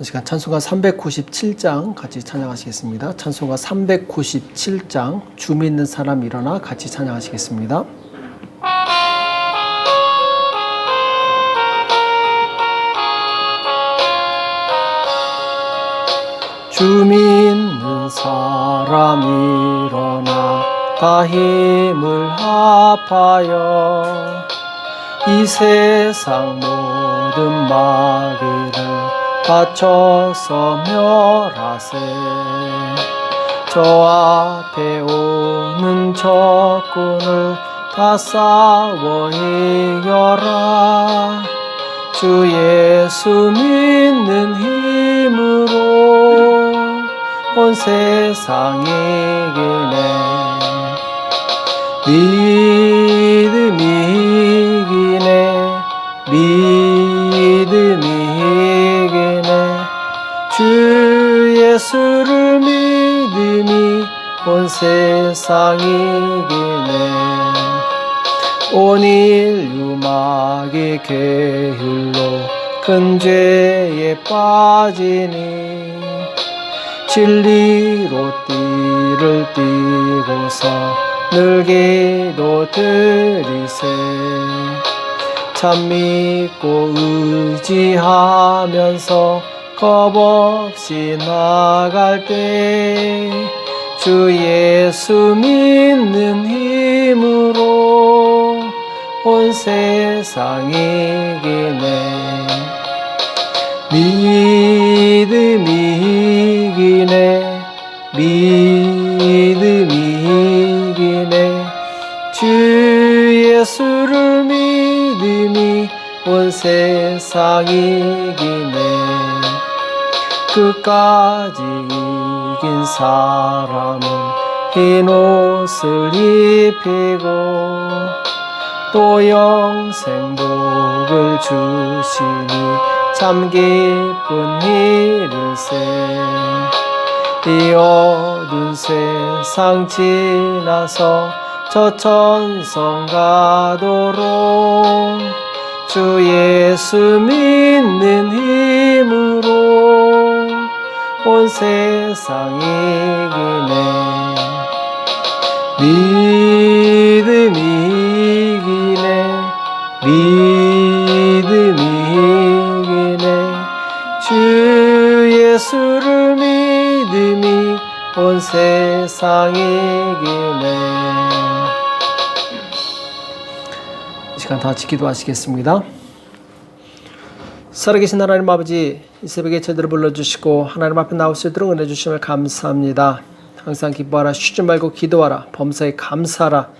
이 시간 찬송가 397장 같이 찬양하시겠습니다. 찬송가 397장 주 믿는 사람 일어나 같이 찬양하시겠습니다. 주 믿는 사람 일어나 다 힘을 합하여 이 세상 모든 마귀를 바쳐서 멸하세. 저 앞에 오는 적군을 다 싸워 이겨라. 주 예수 믿는 힘으로 온 세상 이기네. 믿음이 예수를 믿음이 온 세상 이기네. 온 인류 마귀 계율로 큰 죄에 빠지니 진리로 띠를 띠고서 늘 기도 드리세. 참 믿고 의지하면서 겁 없이 나갈 때 주 예수 믿는 힘으로 온 세상 이기네. 믿음이 이기네 믿음이 이기네. 주 예수를 믿음이 온 세상 이기네 끝까지 이긴 사람은 흰 옷을 입히고 또 영생 복을 주시니 참 기쁜 일일세. 이 어두운 세상 지나서 저 천성 가도록 주 예수 믿는 힘으로 온 세상 이기네. 믿음이 이기네. 믿음이 이기네. 주 예수를 믿음이 온 세상 이기네. 이 시간 다 같이 기도하시겠습니다. 살아계신 하나님 아버지 이 새벽에 저희들을 불러주시고 하나님 앞에 나올 수 있도록 은혜 주심을 감사합니다. 항상 기뻐하라 쉬지 말고 기도하라 범사에 감사하라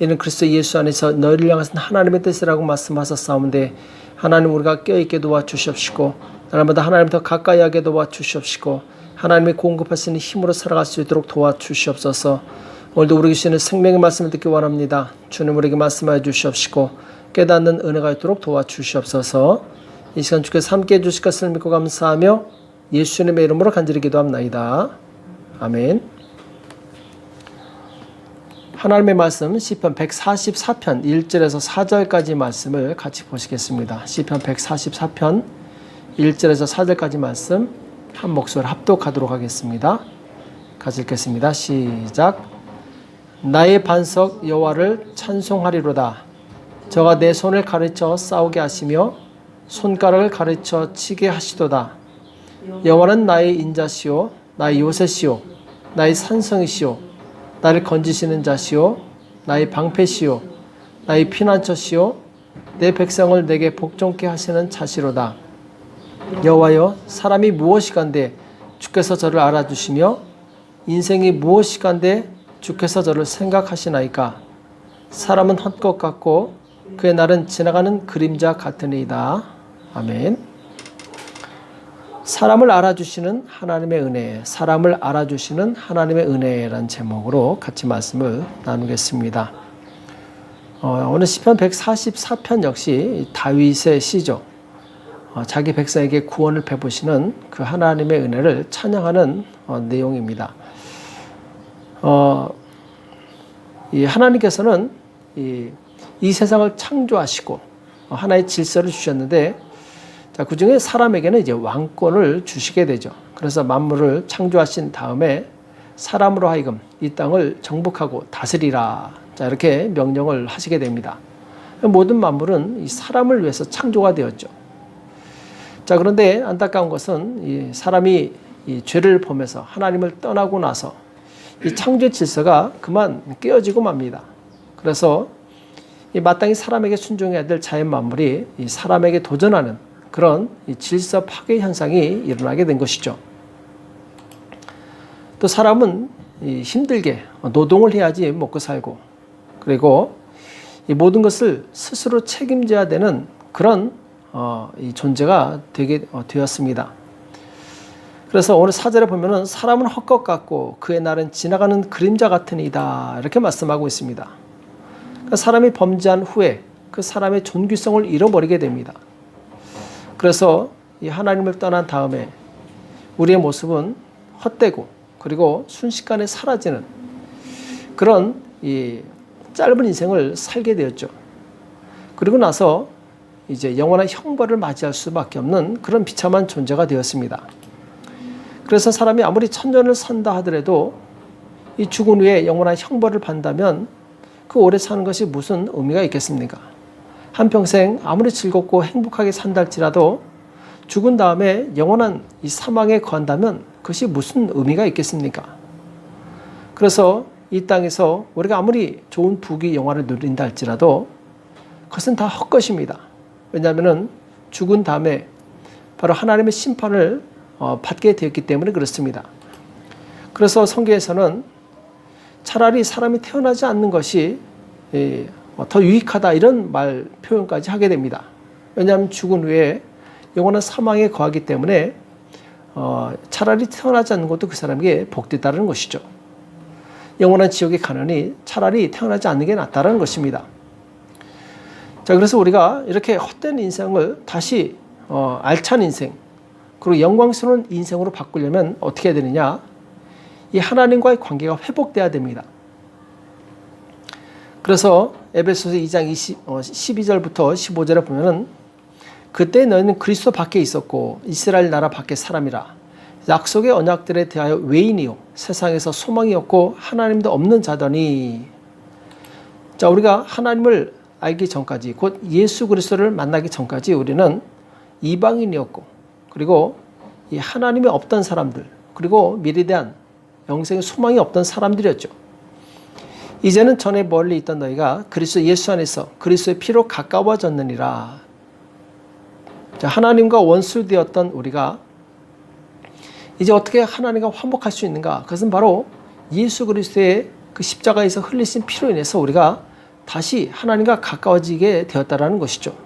이는 그리스도 예수 안에서 너희를 향하신 하나님의 뜻이라고 말씀하셨사온데 하나님 우리가 껴있게 도와주시옵시고 날마다 하나님 더 가까이 하게 도와주시옵시고 하나님의 공급하시는 힘으로 살아갈 수 있도록 도와주시옵소서 오늘도 우리 주시는 생명의 말씀을 듣기 원합니다. 주님 우리에게 말씀하여 주시옵시고 깨닫는 은혜가 있도록 도와주시옵소서 이 시간 주께서 함께 해주실 것을 믿고 감사하며 예수님의 이름으로 간절히 기도합나이다. 아멘. 하나님의 말씀 시편 144편 1절에서 4절까지 말씀을 같이 보시겠습니다. 시편 144편 1절에서 4절까지 말씀 한 목소리 합독하도록 하겠습니다. 같이 읽겠습니다. 시작. 나의 반석 여호와를 찬송하리로다. 저가 내 손을 가르쳐 싸우게 하시며 손가락을 가르쳐 치게 하시도다. 여호와는 나의 인자시요 나의 요새시요 나의 산성이시요 나를 건지시는 자시요 나의 방패시요 나의 피난처시요 내 백성을 내게 복종케 하시는 자시로다. 여호와여 사람이 무엇이간데 주께서 저를 알아주시며 인생이 무엇이간데 주께서 저를 생각하시나이까 사람은 헛것 같고 그의 날은 지나가는 그림자 같으니이다. 아멘. 사람을 알아주시는 하나님의 은혜, 사람을 알아주시는 하나님의 은혜란 제목으로 같이 말씀을 나누겠습니다. 어, 오늘 시편 144편 역시 다윗의 시죠. 어, 자기 백성에게 구원을 베푸시는 그 하나님의 은혜를 찬양하는 어, 내용입니다. 어, 이 하나님께서는 이, 이 세상을 창조하시고 하나의 질서를 주셨는데 자, 그 중에 사람에게는 이제 왕권을 주시게 되죠. 그래서 만물을 창조하신 다음에 사람으로 하여금 이 땅을 정복하고 다스리라. 자, 이렇게 명령을 하시게 됩니다. 모든 만물은 이 사람을 위해서 창조가 되었죠. 자, 그런데 안타까운 것은 이 사람이 이 죄를 범해서 하나님을 떠나고 나서 이 창조 질서가 그만 깨어지고 맙니다. 그래서 이 마땅히 사람에게 순종해야 될 자연 만물이 이 사람에게 도전하는 그런 이 질서 파괴 현상이 일어나게 된 것이죠. 또 사람은 이 힘들게 노동을 해야지 먹고 살고 그리고 이 모든 것을 스스로 책임져야 되는 그런 어, 이 존재가 되게 어, 되었습니다. 그래서 오늘 사절에 보면은 사람은 헛것 같고 그의 날은 지나가는 그림자 같으니이다 이렇게 말씀하고 있습니다. 그러니까 사람이 범죄한 후에 그 사람의 존귀성을 잃어버리게 됩니다. 그래서 이 하나님을 떠난 다음에 우리의 모습은 헛되고 그리고 순식간에 사라지는 그런 이 짧은 인생을 살게 되었죠. 그리고 나서 이제 영원한 형벌을 맞이할 수밖에 없는 그런 비참한 존재가 되었습니다. 그래서 사람이 아무리 천년을 산다 하더라도 이 죽은 후에 영원한 형벌을 받는다면 그 오래 사는 것이 무슨 의미가 있겠습니까? 한평생 아무리 즐겁고 행복하게 산다 할지라도 죽은 다음에 영원한 이 사망에 거한다면 그것이 무슨 의미가 있겠습니까? 그래서 이 땅에서 우리가 아무리 좋은 부귀 영화를 누린다 할지라도 그것은 다 헛것입니다. 왜냐하면 죽은 다음에 바로 하나님의 심판을 어, 받게 되었기 때문에 그렇습니다. 그래서 성경에서는 차라리 사람이 태어나지 않는 것이 어, 더 유익하다 이런 말 표현까지 하게 됩니다. 왜냐하면 죽은 후에 영원한 사망에 거하기 때문에 어, 차라리 태어나지 않는 것도 그 사람에게 복되다는 것이죠. 영원한 지옥에 가느니 차라리 태어나지 않는 게 낫다는 것입니다. 자, 그래서 우리가 이렇게 헛된 인생을 다시 어, 알찬 인생, 그리고 영광스러운 인생으로 바꾸려면 어떻게 해야 되느냐? 이 하나님과의 관계가 회복돼야 됩니다. 그래서 에베소서 2장 20, 어, 12절부터 15절에 보면은 그때 너희는 그리스도 밖에 있었고 이스라엘 나라 밖에 사람이라. 약속의 언약들에 대하여 외인이요. 세상에서 소망이 없고 하나님도 없는 자더니. 자 우리가 하나님을 알기 전까지 곧 예수 그리스도를 만나기 전까지 우리는 이방인이었고 그리고 이 하나님이 없던 사람들 그리고 미래에 대한 영생의 소망이 없던 사람들이었죠. 이제는 전에 멀리 있던 너희가 그리스도 예수 안에서 그리스도의 피로 가까워졌느니라. 자, 하나님과 원수되었던 우리가 이제 어떻게 하나님과 화목할 수 있는가? 그것은 바로 예수 그리스도의 그 십자가에서 흘리신 피로 인해서 우리가 다시 하나님과 가까워지게 되었다라는 것이죠.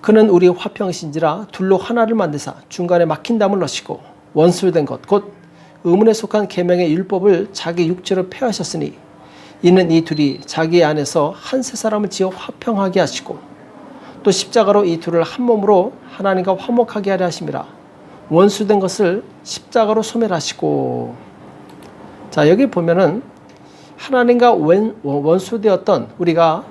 그는 우리의 화평이신지라 둘로 하나를 만드사 중간에 막힌 담을 넣으시고 원수된 것 곧 의문에 속한 계명의 율법을 자기 육체로 폐하셨으니 이는 이 둘이 자기 안에서 한 세 사람을 지어 화평하게 하시고 또 십자가로 이 둘을 한 몸으로 하나님과 화목하게 하려 하심이라 원수된 것을 십자가로 소멸하시고 자 여기 보면은 하나님과 원, 원수되었던 우리가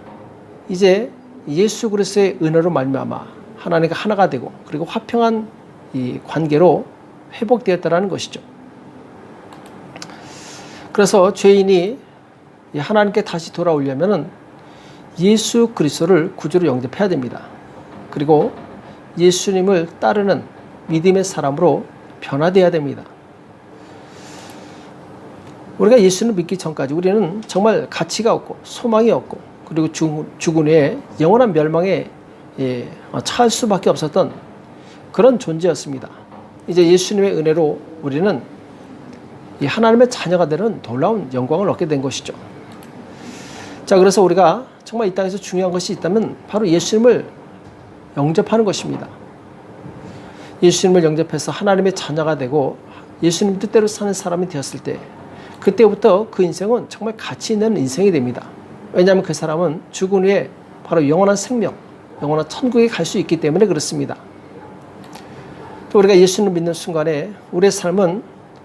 이제 예수 그리스도의 은혜로 말미암아 하나님과 하나가 되고 그리고 화평한 이 관계로 회복되었다라는 것이죠. 그래서 죄인이 하나님께 다시 돌아오려면은 예수 그리스도를 구주로 영접해야 됩니다. 그리고 예수님을 따르는 믿음의 사람으로 변화되어야 됩니다. 우리가 예수를 믿기 전까지 우리는 정말 가치가 없고 소망이 없고 그리고 죽은 후에 영원한 멸망에 예, 처할 수밖에 없었던 그런 존재였습니다. 이제 예수님의 은혜로 우리는 하나님의 자녀가 되는 놀라운 영광을 얻게 된 것이죠. 자, 그래서 우리가 정말 이 땅에서 중요한 것이 있다면 바로 예수님을 영접하는 것입니다. 예수님을 영접해서 하나님의 자녀가 되고 예수님 뜻대로 사는 사람이 되었을 때 그때부터 그 인생은 정말 가치 있는 인생이 됩니다. 왜냐하면 그 사람은 죽은 후에 바로 영원한 생명, 영원한 천국에 갈 수 있기 때문에 그렇습니다. 또 우리가 예수를 믿는 순간에 우리의 삶은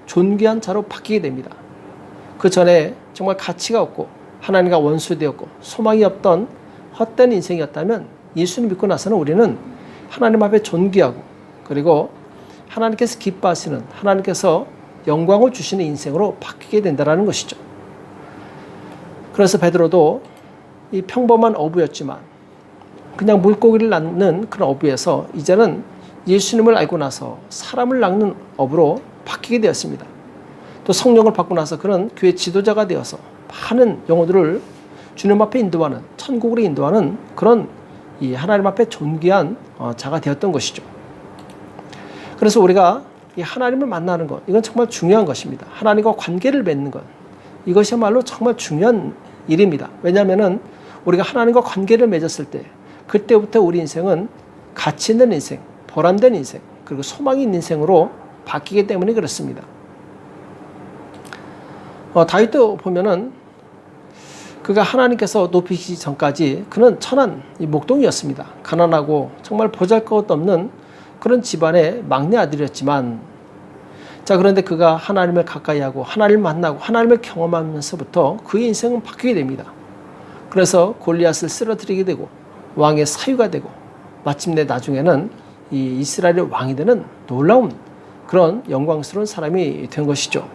존귀한 자로 바뀌게 됩니다. 그 전에 정말 가치가 없고 하나님과 원수되었고 소망이 없던 헛된 인생이었다면 예수를 믿고 나서는 우리는 하나님 앞에 존귀하고 그리고 하나님께서 기뻐하시는 하나님께서 영광을 주시는 인생으로 바뀌게 된다는 것이죠. 그래서 베드로도 이 평범한 어부였지만 그냥 물고기를 낚는 그런 어부에서 이제는 예수님을 알고 나서 사람을 낚는 어부로 바뀌게 되었습니다. 또 성령을 받고 나서 그는 교회 지도자가 되어서 많은 영혼들을 주님 앞에 인도하는 천국으로 인도하는 그런 이 하나님 앞에 존귀한 어, 자가 되었던 것이죠. 그래서 우리가 이 하나님을 만나는 것 이건 정말 중요한 것입니다. 하나님과 관계를 맺는 것 이것이야말로 정말 중요한 일입니다. 왜냐하면은 우리가 하나님과 관계를 맺었을 때 그때부터 우리 인생은 가치 있는 인생, 보람된 인생, 그리고 소망이 있는 인생으로 바뀌기 때문에 그렇습니다. 어, 다윗도 보면은 그가 하나님께서 높이시기 전까지 그는 천한 이 목동이었습니다. 가난하고 정말 보잘것없는 그런 집안의 막내 아들이었지만 자 그런데 그가 하나님을 가까이하고 하나님을 만나고 하나님을 경험하면서부터 그의 인생은 바뀌게 됩니다. 그래서 골리앗을 쓰러뜨리게 되고 왕의 사유가 되고 마침내 나중에는 이 이스라엘의 왕이 되는 놀라운 그런 영광스러운 사람이 된 것이죠.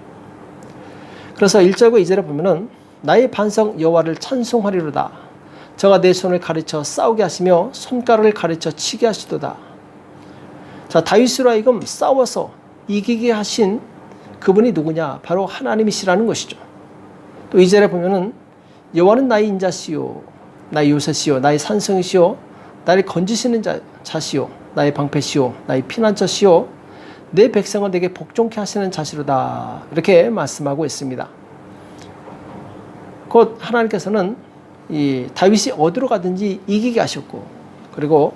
그래서 1절과 2절에 보면은 나의 반성 여호와를 찬송하리로다. 저가 내 손을 가르쳐 싸우게 하시며 손가락을 가르쳐 치게 하시도다. 자, 다윗으로 하여금 싸워서 이기게 하신 그분이 누구냐? 바로 하나님이시라는 것이죠. 또 2절에 보면은 여호와는 나의 인자시요 나의 요새시요 나의 산성이시요 나를 건지시는 자, 자시요 나의 방패시요 나의 피난처시요 내 백성을 내게 복종케 하시는 자시로다 이렇게 말씀하고 있습니다. 곧 하나님께서는 이 다윗이 어디로 가든지 이기게 하셨고 그리고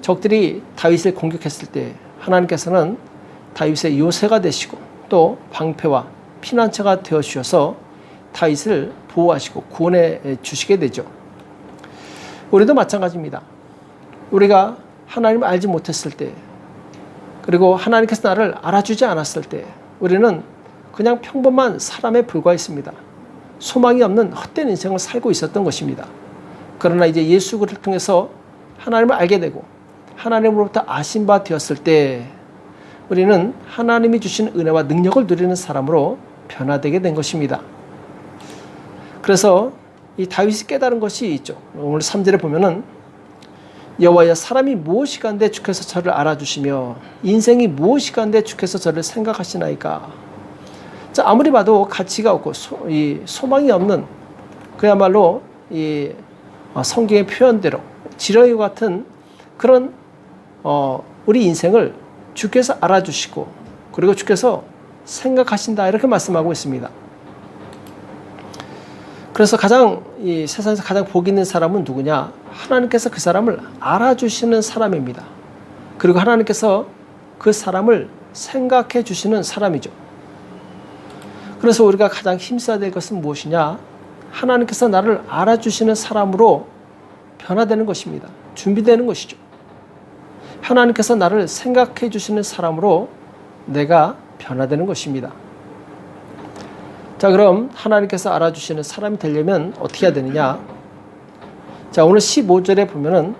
적들이 다윗을 공격했을 때 하나님께서는 다윗의 요새가 되시고 또 방패와 피난처가 되어 주셔서 다윗을 보호하시고 구원해 주시게 되죠. 우리도 마찬가지입니다. 우리가 하나님을 알지 못했을 때 그리고 하나님께서 나를 알아주지 않았을 때 우리는 그냥 평범한 사람에 불과했습니다. 소망이 없는 헛된 인생을 살고 있었던 것입니다. 그러나 이제 예수 그를 통해서 하나님을 알게 되고 하나님으로부터 아신 바 되었을 때 우리는 하나님이 주신 은혜와 능력을 누리는 사람으로 변화되게 된 것입니다. 그래서 이 다윗이 깨달은 것이 있죠. 오늘 3절에 보면은 여호와여 사람이 무엇이간데 주께서 저를 알아주시며 인생이 무엇이간데 주께서 저를 생각하시나이까. 자 아무리 봐도 가치가 없고 소, 이 소망이 없는 그야말로 이 어, 성경의 표현대로 지렁이 같은 그런 어, 우리 인생을 주께서 알아주시고 그리고 주께서 생각하신다 이렇게 말씀하고 있습니다. 그래서 가장 이 세상에서 가장 복 있는 사람은 누구냐? 하나님께서 그 사람을 알아주시는 사람입니다. 그리고 하나님께서 그 사람을 생각해 주시는 사람이죠. 그래서 우리가 가장 힘써야 될 것은 무엇이냐? 하나님께서 나를 알아주시는 사람으로 변화되는 것입니다. 준비되는 것이죠. 하나님께서 나를 생각해 주시는 사람으로 내가 변화되는 것입니다. 자, 그럼 하나님께서 알아주시는 사람이 되려면 어떻게 해야 되느냐? 자, 오늘 15절에 보면은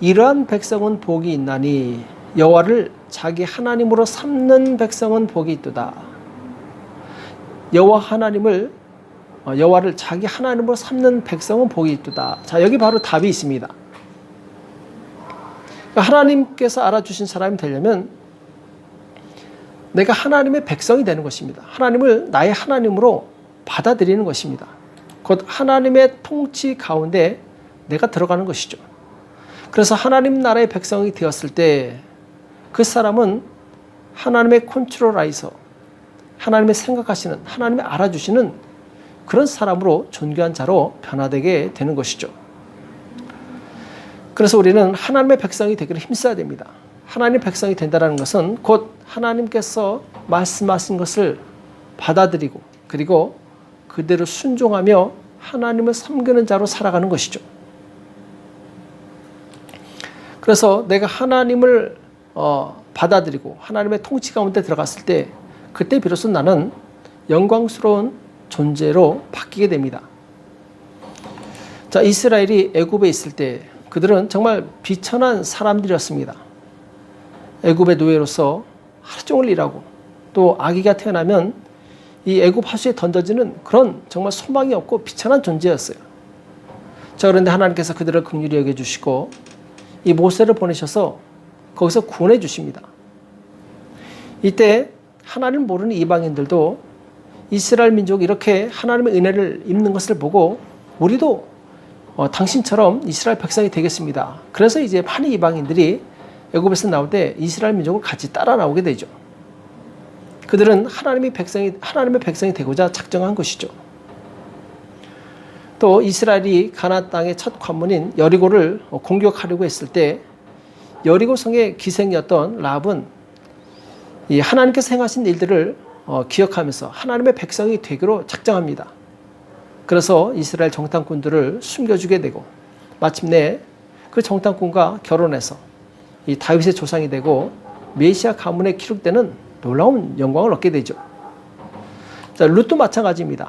이러한 백성은 복이 있나니 여호와를 자기 하나님으로 삼는 백성은 복이 있도다. 여호와 하나님을 어, 여호와를 자기 하나님으로 삼는 백성은 복이 있도다. 자, 여기 바로 답이 있습니다. 그러니까 하나님께서 알아주신 사람이 되려면 내가 하나님의 백성이 되는 것입니다. 하나님을 나의 하나님으로 받아들이는 것입니다. 곧 하나님의 통치 가운데 내가 들어가는 것이죠. 그래서 하나님 나라의 백성이 되었을 때 그 사람은 하나님의 컨트롤 아이서 하나님의 생각하시는 하나님의 알아주시는 그런 사람으로 존귀한 자로 변화되게 되는 것이죠. 그래서 우리는 하나님의 백성이 되기를 힘써야 됩니다. 하나님 백성이 된다는 것은 곧 하나님께서 말씀하신 것을 받아들이고 그리고 그대로 순종하며 하나님을 섬기는 자로 살아가는 것이죠. 그래서 내가 하나님을 어, 받아들이고 하나님의 통치 가운데 들어갔을 때 그때 비로소 나는 영광스러운 존재로 바뀌게 됩니다. 자, 이스라엘이 애굽에 있을 때 그들은 정말 비천한 사람들이었습니다. 애굽의 노예로서 하루 종일 일하고 또 아기가 태어나면 이 애굽 하수에 던져지는 그런 정말 소망이 없고 비천한 존재였어요. 자 그런데 하나님께서 그들을 긍휼히 여겨 주시고 이 모세를 보내셔서 거기서 구원해 주십니다. 이때 하나님 모르는 이방인들도 이스라엘 민족이 이렇게 하나님의 은혜를 입는 것을 보고 우리도 어, 당신처럼 이스라엘 백성이 되겠습니다. 그래서 이제 많은 이방인들이 애굽에서 나올 때 이스라엘 민족을 같이 따라 나오게 되죠. 그들은 하나님의 백성이 하나님의 백성이 되고자 작정한 것이죠. 또 이스라엘이 가나안 땅의 첫 관문인 여리고를 공격하려고 했을 때 여리고 성의 기생이었던 이 하나님께서 행하신 일들을 어, 기억하면서 하나님의 백성이 되기로 작정합니다. 그래서 이스라엘 정탐꾼들을 숨겨주게 되고 마침내 그 정탐꾼과 결혼해서 이 다윗의 조상이 되고 메시아 가문에 기록되는 놀라운 영광을 얻게 되죠. 자, 룻도 마찬가지입니다.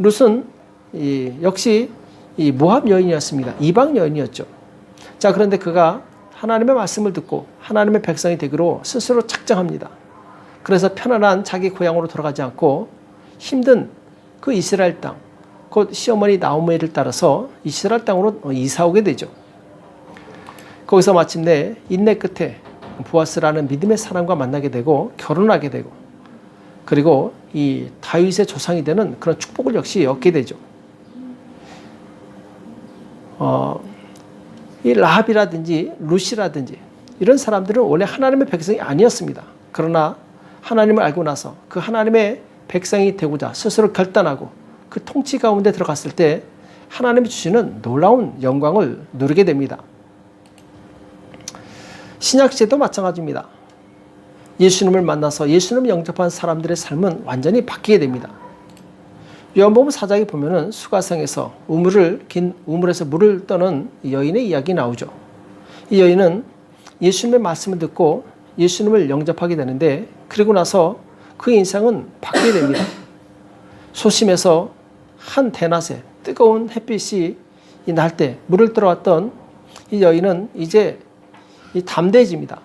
룻은 이, 역시 이 모압 여인이었습니다. 이방 여인이었죠. 자, 그런데 그가 하나님의 말씀을 듣고 하나님의 백성이 되기로 스스로 작정합니다. 그래서 편안한 자기 고향으로 돌아가지 않고 힘든 그 이스라엘 땅, 곧 시어머니 나오미를 따라서 이스라엘 땅으로 이사 오게 되죠. 거기서 마침내 인내 끝에 보아스라는 믿음의 사람과 만나게 되고 결혼하게 되고 그리고 이 다윗의 조상이 되는 그런 축복을 역시 얻게 되죠. 어, 이 라합이라든지 루시라든지 이런 사람들은 원래 하나님의 백성이 아니었습니다. 그러나 하나님을 알고 나서 그 하나님의 백성이 되고자 스스로 결단하고 그 통치 가운데 들어갔을 때 하나님이 주시는 놀라운 영광을 누리게 됩니다. 신약 시대도 마찬가지입니다. 예수님을 만나서 예수님을 영접한 사람들의 삶은 완전히 바뀌게 됩니다. 요한복음 4장에 보면은 수가성에서 우물을 긴 우물에서 물을 떠는 여인의 이야기 나오죠. 이 여인은 예수님의 말씀을 듣고 예수님을 영접하게 되는데 그리고 나서 그 인상은 바뀌게 됩니다. 소심해서 한 대낮에 뜨거운 햇빛이 날 때 물을 들어왔던 이 여인은 이제 이 담대해집니다.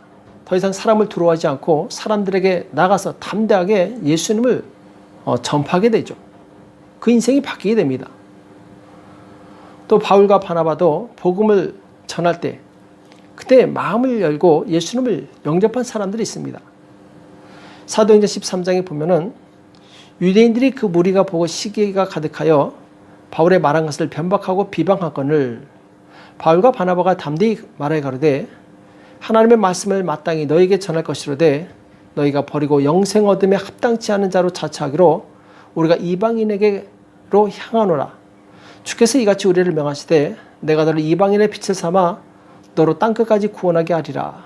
더 이상 사람을 두려워하지 않고 사람들에게 나가서 담대하게 예수님을 어, 전파하게 되죠. 그 인생이 바뀌게 됩니다. 또 바울과 바나바도 복음을 전할 때 그때 마음을 열고 예수님을 영접한 사람들이 있습니다. 사도행전 13장에 보면은 유대인들이 그 무리가 보고 시기가 가득하여 바울의 말한 것을 변박하고 비방하거늘 바울과 바나바가 담대히 말해 가로되 하나님의 말씀을 마땅히 너에게 전할 것이로되 너희가 버리고 영생 얻음에 합당치 않은 자로 자처하기로 우리가 이방인에게로 향하노라. 주께서 이같이 우리를 명하시되 내가 너를 이방인의 빛을 삼아 너로 땅끝까지 구원하게 하리라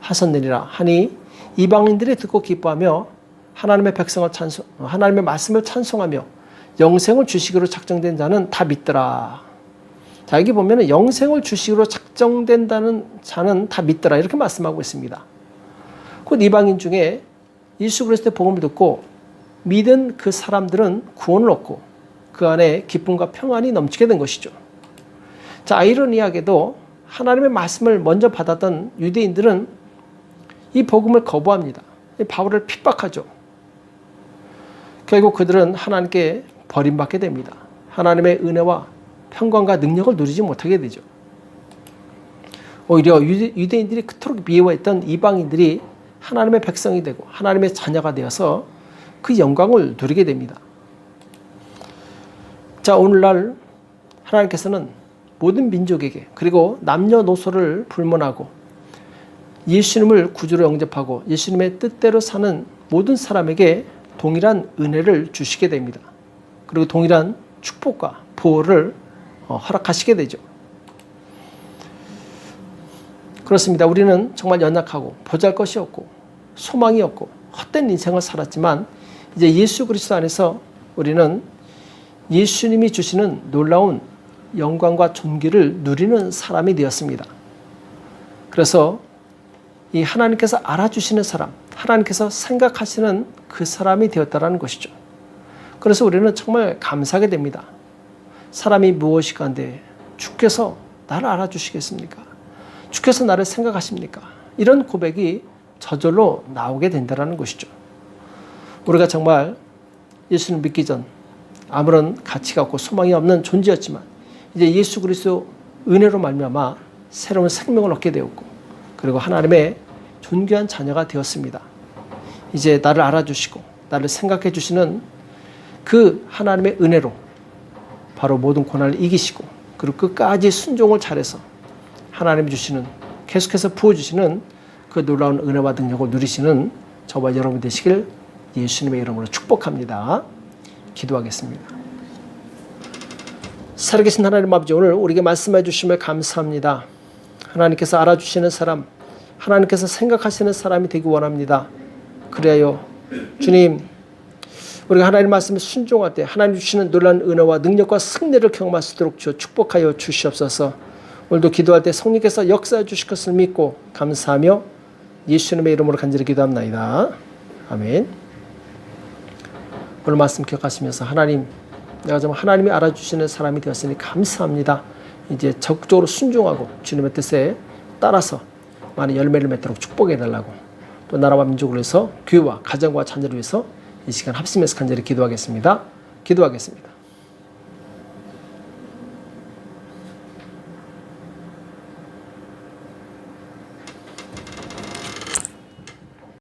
하셨느니라 하니 이방인들이 듣고 기뻐하며 하나님의 백성을 찬송 하나님의 말씀을 찬송하며 영생을 주시기로 작정된 자는 다 믿더라. 자, 여기 보면은 영생을 주시기로 작정된다는 자는 다 믿더라. 이렇게 말씀하고 있습니다. 곧 이방인 중에 예수 그리스도의 복음을 듣고 믿은 그 사람들은 구원을 얻고 그 안에 기쁨과 평안이 넘치게 된 것이죠. 자, 아이러니하게도 하나님의 말씀을 먼저 받았던 유대인들은 이 복음을 거부합니다. 바울을 핍박하죠. 결국 그들은 하나님께 버림받게 됩니다. 하나님의 은혜와 평강과 능력을 누리지 못하게 되죠. 오히려 유대, 인들이 그토록 미워했던 이방인들이 하나님의 백성이 되고 하나님의 자녀가 되어서 그 영광을 누리게 됩니다. 자, 오늘날 하나님께서는 모든 민족에게 그리고 남녀노소를 불문하고 예수님을 구주로 영접하고 예수님의 뜻대로 사는 모든 사람에게 동일한 은혜를 주시게 됩니다. 그리고 동일한 축복과 보호를 어, 허락하시게 되죠. 그렇습니다. 우리는 정말 연약하고 보잘 것이 없고 소망이 없고 헛된 인생을 살았지만 이제 예수 그리스도 안에서 우리는 예수님이 주시는 놀라운 영광과 존귀를 누리는 사람이 되었습니다. 그래서 이 하나님께서 알아주시는 사람, 하나님께서 생각하시는 그 사람이 되었다라는 것이죠. 그래서 우리는 정말 감사하게 됩니다. 사람이 무엇이 간데 주께서 나를 알아주시겠습니까? 주께서 나를 생각하십니까? 이런 고백이 저절로 나오게 된다는 것이죠. 우리가 정말 예수를 믿기 전 아무런 가치가 없고 소망이 없는 존재였지만 이제 예수 그리스도 은혜로 말미암아 새로운 생명을 얻게 되었고 그리고 하나님의 존귀한 자녀가 되었습니다. 이제 나를 알아주시고 나를 생각해 주시는 그 하나님의 은혜로 바로 모든 고난을 이기시고 그리고 끝까지 순종을 잘해서 하나님이 주시는 계속해서 부어주시는 그 놀라운 은혜와 능력을 누리시는 저와 여러분 되시길 예수님의 이름으로 축복합니다. 기도하겠습니다. 살아계신 하나님 아버지 오늘 우리에게 말씀해 주심을 감사합니다. 하나님께서 알아주시는 사람, 하나님께서 생각하시는 사람이 되기 원합니다. 그래요. 주님, 우리가 하나님 말씀에 순종할 때 하나님 주시는 놀라운 은혜와 능력과 승리를 경험할 수 있도록 주여 축복하여 주시옵소서. 오늘도 기도할 때 성령께서 역사해 주실 것을 믿고 감사하며 예수님의 이름으로 간절히 기도합나이다. 아멘. 오늘 말씀 기억하시면서 하나님, 내가 정말 하나님이 알아주시는 사람이 되었으니 감사합니다. 이제 적극적으로 순종하고 주님의 뜻에 따라서 많은 열매를 맺도록 축복해 달라고 또 나라와 민족을 위해서 교회와 가정과 자녀를 위해서 이 시간 합심해서 간절히 기도하겠습니다. 기도하겠습니다.